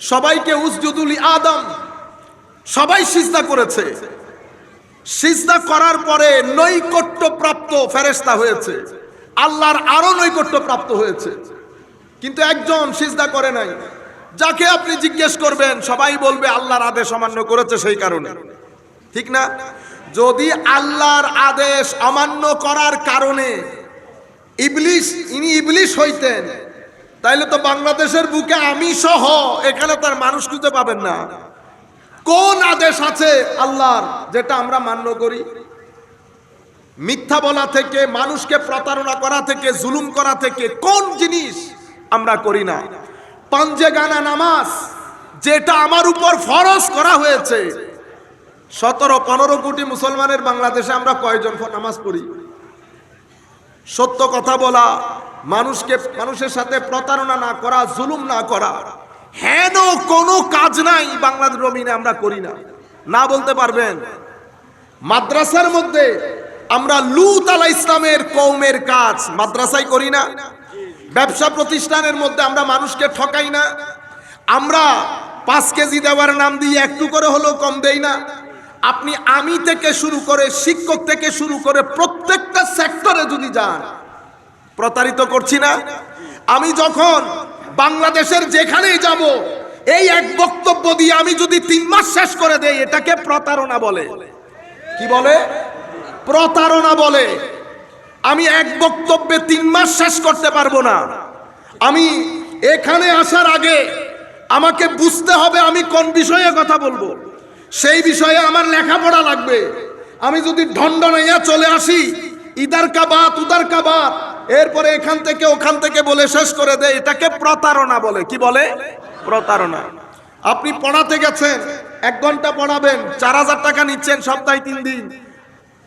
সবাইকে উসজুদুল আদম। সবাই সিজদা করেছে। সিজদা করার পরে নৈকট্য প্রাপ্ত ফেরেস্তা হয়েছে। আল্লাহর আরও নৈকট্য প্রাপ্ত হয়েছে। কিন্তু একজন সিজদা করে নাই। যাকে আপনি জিজ্ঞেস করবেন, সবাই বলবে, আল্লাহর আদেশ অমান্য করেছে সেই কারণে। ঠিক না? যদি আল্লাহর আদেশ অমান্য করার কারণে ইবলিশ, ইনি ইবলিশ হইতেন তাইলে তো বাংলাদেশের বুকে আমি সহ এখানে তার মানুষ খুঁজে পাবেন না। কোন আদেশ আছে আল্লাহর যেটা আমরা মান্য করি? মিথ্যা বলা থেকে, মানুষকে প্রতারণা করা থেকে, জুলুম করা থেকে কোন জিনিস আমরা করি না। পাঞ্জে গানা নামাজ, যেটা আমার উপর ফরজ করা হয়েছে। সতেরো, পনেরো কোটি মুসলমানের বাংলাদেশে আমরা কয়জন নামাজ পড়ি? সত্য কথা বলা মানুষকে, মানুষের সাথে প্রতারণা না করা, জুলুম না করা হেন কোনো কাজ নাই বাংলাদেশ রমিনে আমরা করি না। না বলতে পারবেন। মাদ্রাসার মধ্যে আমরা লুত আলা ইসলামের কৌমের কাজ মাদ্রাসায় করি না। ব্যবসা প্রতিষ্ঠানের মধ্যে আমরা মানুষকে ঠকাই না। আমরা পাঁচ কেজি দেওয়ার নাম দিয়ে একটু করে হলেও কম দেই না। আপনি আমি থেকে শুরু করে, শিক্ষক থেকে শুরু করে প্রত্যেকটা সেক্টরে যদি যান প্রতারিত করছি না। আমি যখন বাংলাদেশের যেখানেই যাব, এই এক বক্তব্য দিয়ে আমি যদি তিন মাস শেষ করে দেই, এটাকে প্রতারণা বলে। কি বলে? প্রতারণা বলে। আমি এক বক্তব্যে তিন মাস শেষ করতে পারব না। আমি এখানে আসার আগে আমাকে বুঝতে হবে আমি কোন বিষয়ে কথা বলব। সেই বিষয়ে আমার লেখাপড়া লাগবে। আমি যদি ঢন্ডনাইয়া চলে আসি ইদার কা বাত উদার কা বাত এরপরে এখান থেকে, ওখান থেকে বলে শেষ করে দেয়। এটাকে প্রতারণা বলে। কি বলে? প্রতারণা। আপনি পড়াতে গেছেন, এক ঘণ্টা পড়াবেন, চার হাজার টাকা নিচ্ছেন সপ্তাহে তিন দিন।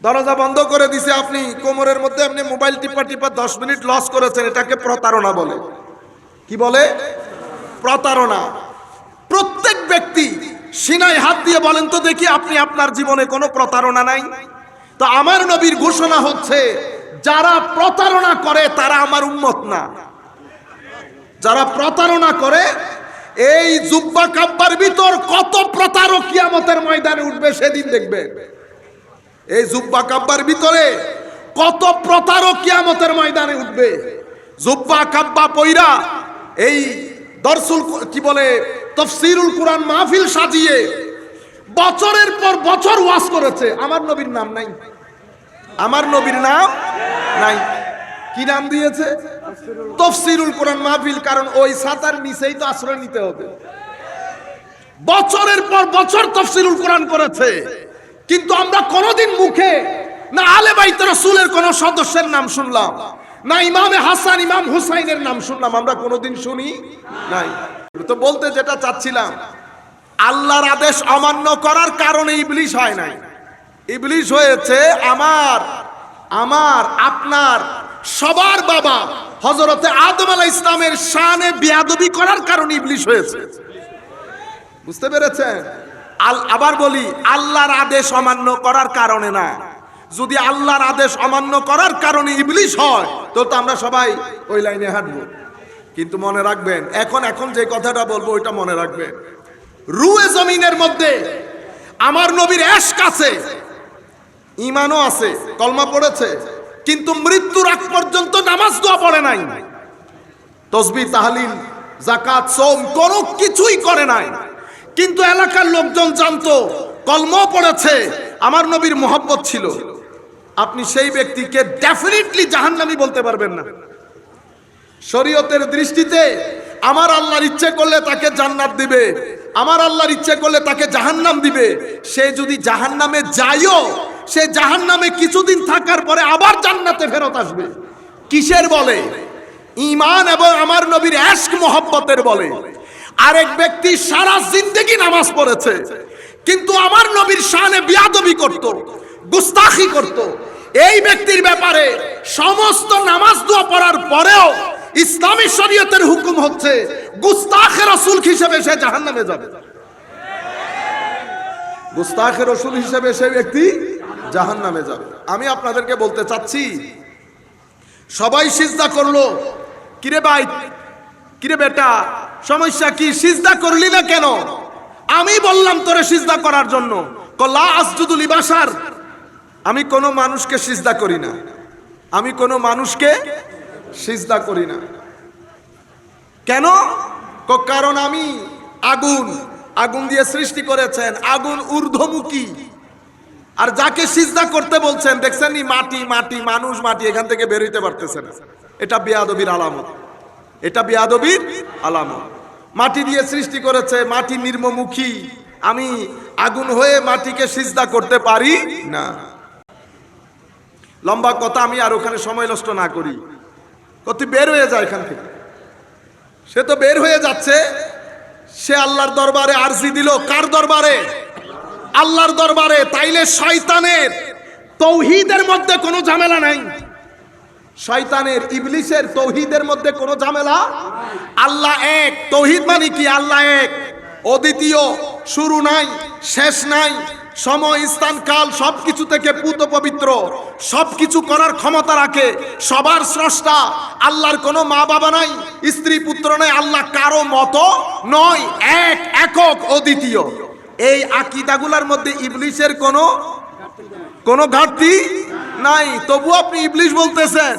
দরজা বন্ধ করে দিছে আপনি, কোমরের মধ্যে আপনি মোবাইল টিপা টিপা দশ মিনিট লস করেছেন, এটাকে প্রতারণা বলে। কি বলে? প্রতারণা। প্রত্যেক ব্যক্তি সিনাই হাত দিয়ে বলেন তো দেখি আপনি আপনার জীবনে কোনো প্রতারণা নাই? তো আমার নবীর ঘোষণা হচ্ছে যারা প্রতারণা করে, তারা আমার উন্মত না। যারা প্রতারণা করে, এই জুব্বা কাব্বার ভিতর কত প্রতারক কিয়ামতের ময়দানে উঠবে সেদিন দেখবেন এই জুব্বা কাব্বার ভিতরে কত প্রতারক কিয়ামতের ময়দানে উঠবে। জুব্বা কাব্বা পইরা এই দর্শুল কি বলে, তফসিরুল কোরআন মাহফিল সাজিয়ে বছরের পর বছর ওয়াজ করেছে। আমার নবীর নাম নাই। আমার নবীর নাম নাই। কি নাম দিয়েছে? তফসিরুল কোরআন মাহফিল, কারণ ওই সাতার নিচেই তো আশ্রয় নিতে হবে। বছরের পর বছর তফসিরুল কোরআন করেছে। কিন্তু আমরা কোনোদিন মুখে না আলে বাইত রসুলের কোন সদস্যের নাম শুনলাম, না ইমামে হাসান, ইমাম হুসাইনের নাম শুনলাম, আমরা কোনোদিন শুনি নাই। তো বলতে যেটা চাচ্ছিলাম, আল্লাহর আদেশ অমান্য করার কারণে ইবলিশ হয় নাই। ইবলিশ হয়েছে আমার আমার, আপনার, সবার বাবা হজরতে আদম আলাহ ইসলামের শানে বিয়াদবি করার কারণে ইবলিশ হয়েছে। বুঝতে পেরেছেন? আল, আবার বলি, আল্লাহর আদেশ অমান্য করার কারণে না। যদি আল্লাহর আদেশ অমান্য করার কারণে ইবলিশ হয়, তো তো আমরা সবাই ওই লাইনে হাঁটবো। কিন্তু মনে রাখবেন, এখন এখন যে কথাটা বলব, ওইটা মনে রাখবেন। রুয়ে জমিনের মধ্যে আমার নবীর এশক আছে। ইমানও আছে, কলমা পড়েছে, কিন্তু মৃত্যুর আগ পর্যন্ত নামাজ দোয়া পড়ে নাই। তসবি, তাহলিল জাকাত সোম কোনো কিছুই করে নাই। কিন্তু এলাকার লোকজন জানতো কলম পড়েছে, আমার নবীর মোহব্বত ছিল। আপনি সেই ব্যক্তিকে ডেফিনেটলি জাহান্নামি বলতে পারবেন না। শরীয়তের দৃষ্টিতে আমার আল্লাহর ইচ্ছে করলে তাকে জান্নাত দিবে, আমার আল্লাহর ইচ্ছে করলে তাকে জাহান্নাম দিবে। সে যদি জাহান্নামে যায়ও সে জাহান্নামে কিছুদিন থাকার পরে আবার জান্নাতে ফেরত আসবে। কিসের বলে? ইমান এবং আমার নবীর এশক মোহব্বতের বলে। আরেক ব্যক্তি সারা জিন্দগি নামাজ পড়েছে, কিন্তু আমার নবীর শানে বিয়াদবি করত, গুস্তাখি করত। এই ব্যক্তির ব্যাপারে সমস্ত নামাজ দোয়া পড়ার পরেও ইসলামী শরীয়তের হুকুম হচ্ছে, গুস্তাখে রসুল হিসেবে সে জাহান্নামে যাবে। গুস্তাখে রসুল হিসেবে সে ব্যক্তি জাহান্নামে যাবে। আমি আপনাদেরকে বলতে চাচ্ছি, সবাই সিজদা করল। কিরে ভাই? কিরে বেটা? সমস্যা কি? সিজদা করলি না কেন? আমি বললাম তোরে সিজদা করার জন্য। কল্লা আসজুদুল ইবাসার আমি কোনো মানুষকে সিজদা করি না। আমি কোনো মানুষকে সিজদা করি না। কেন? কারণ আমি আগুন। আগুন দিয়ে সৃষ্টি করেছেন। আগুন ঊর্ধ্বমুখী। আর যাকে সিজদা করতে বলছেন, দেখছেন মাটি মাটি, মানুষ, মাটি এখান থেকে বেরোইতে পারতেছে না। এটা বেয়াদবির আলামত। এটা বেয়াদবির আলামত। মাটি দিয়ে সৃষ্টি করেছে, মাটি নির্মমুখী। আমি আগুন হয়ে মাটিকে সিজদা করতে পারি না। লম্বা কথা, আমি আর ওখানে সময় নষ্ট না করি। কত বের হয়ে যায় এখান থেকে। সে তো বের হয়ে যাচ্ছে সে আল্লাহর দরবারে আরজি দিল। কার দরবারে? আল্লাহর দরবারে। তাইলে শয়তানের, তৌহিদের মধ্যে কোনো ঝামেলা নাই। শয়তানের ইবলিসের তৌহিদের মধ্যে কোনো ঝামেলা আল্লাহ এক। তৌহিদ মানে কি? আল্লাহ এক। অদ্বিতীয়, শুরু নাই, শেষ নাই। সময়, স্থান, কাল সবকিছু থেকে পুত পবিত্র। সবকিছু করার ক্ষমতা রাখে। সবার স্রষ্টা আল্লাহর কোনো মা বাবা নাই, স্ত্রী, পুত্র নাই, আল্লাহ কারও মতো নয়, এক, একক অদ্বিতীয় এই আকিদাগুলার মধ্যে ইবলিশের কোনো কোনো ঘাটতি নাই। তবু আপনি ইবলিশ বলতেছেন।